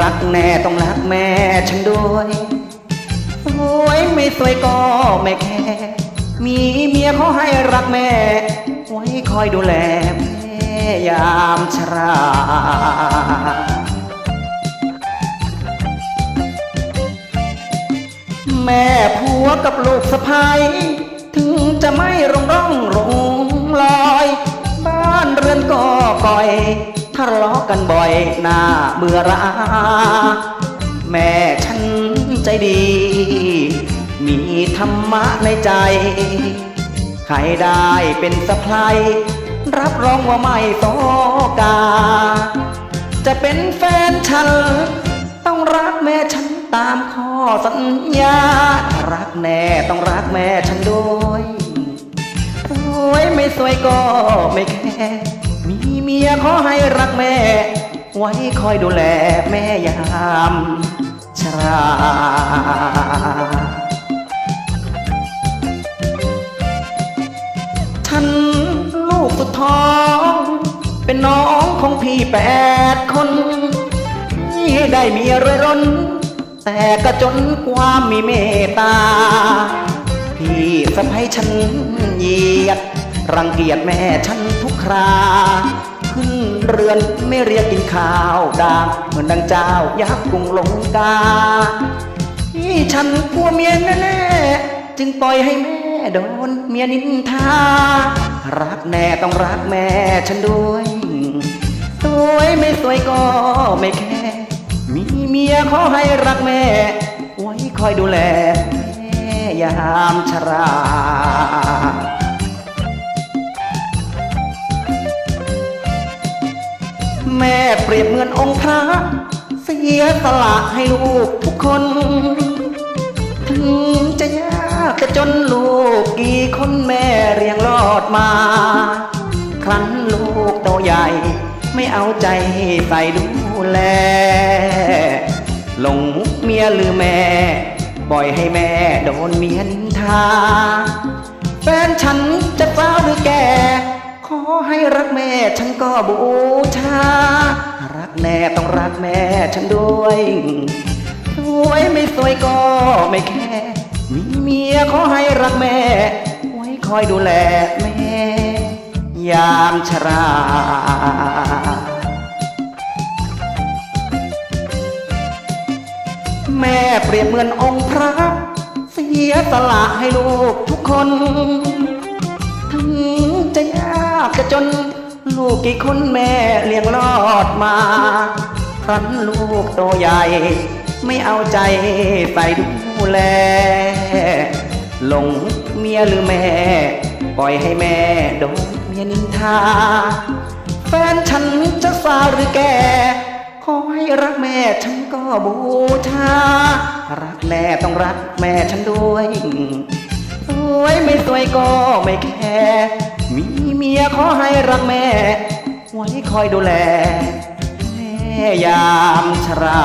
รักแน่ต้องรักแม่ฉันด้วยสวยไม่สวยก็ไม่แค่ มีเมียเขาให้รักแม่ ไว้คอยดูแลแม่ยามชราแม่ผัวกับลูกสะพ้ายถึงจะไม่รงร่องรงลอย บ้านเรือนก็ก่อย ทะเลาะกันบ่อยหน้าเบื่อราแม่ฉันใจดี มีธรรมะในใจ ใครได้เป็นสะพลายรับรองว่าไม่โตกา จะเป็นแฟนฉัน ต้องรักแม่ฉันตามข้อสัญญา รักแน่ต้องรักแม่ฉันด้วยสวยไม่สวยก็ไม่แค่ มีเมียขอให้รักแม่ ไว้คอยดูแลแม่ยามชราฉันลูกสุดท้อง เป็นน้องของพี่แปดคนที่ได้มีรวยร้น แต่ก็จนความมีเมตตา พี่สะพ้ยฉันเหยียด รังเกียจแม่ฉันทุกครา ขึ้นเรือนไม่เรียกกินข้าวดาเหมือนดังเจ้ายักษ์กรุงลงกาที่ฉันกลัวเมียแน่ๆจึงปล่อยให้แม่โดนเมียนินทา รักแน่ต้องรักแม่ฉันด้วยสวยไม่สวยก็ไม่แค่ มีเมียขอให้รักแม่ ไว้คอยดูแลแม่ยามชรา แม่เปรียบเหมือนองค์พระ เสียสละให้ลูกทุกคน ถึงจะยากจะจนลูกกี่คนแม่เรียงรอดมา ครั้นลูกโตใหญ่ ไม่เอาใจใส่ดูแลหลงเมียหรือแม่ ปล่อยให้แม่โดนเมียนินทา แฟนฉันจะสาวหรือแก ให้รักแม่ฉันก็บูชา รักแน่ต้องรักแม่ฉันด้วย สวยไม่สวยก็ไม่แค่มีเมียขอให้รักแม่ ไว้คอยดูแลแม่ ยามชราแม่เปรียบเหมือนองค์พระ เสียสละให้ลูกทุกคนากจะจนลูกกี่คนแม่เลี้ยงรอดมาครั้นลูกโตใหญ่ ไม่เอาใจใส่ดูแลหลงเมียหรือแม่ ปล่อยให้แม่โดนเมียนินทา แฟนฉันจะสาวหรือแกขอให้รักแม่ฉันก็บูชา รักแน่ต้องรักแม่ฉันด้วย สวยไม่สวยก็ไม่แคร์ มีเมียขอให้รักแม่ไว้คอยดูแล แม่ยามชรา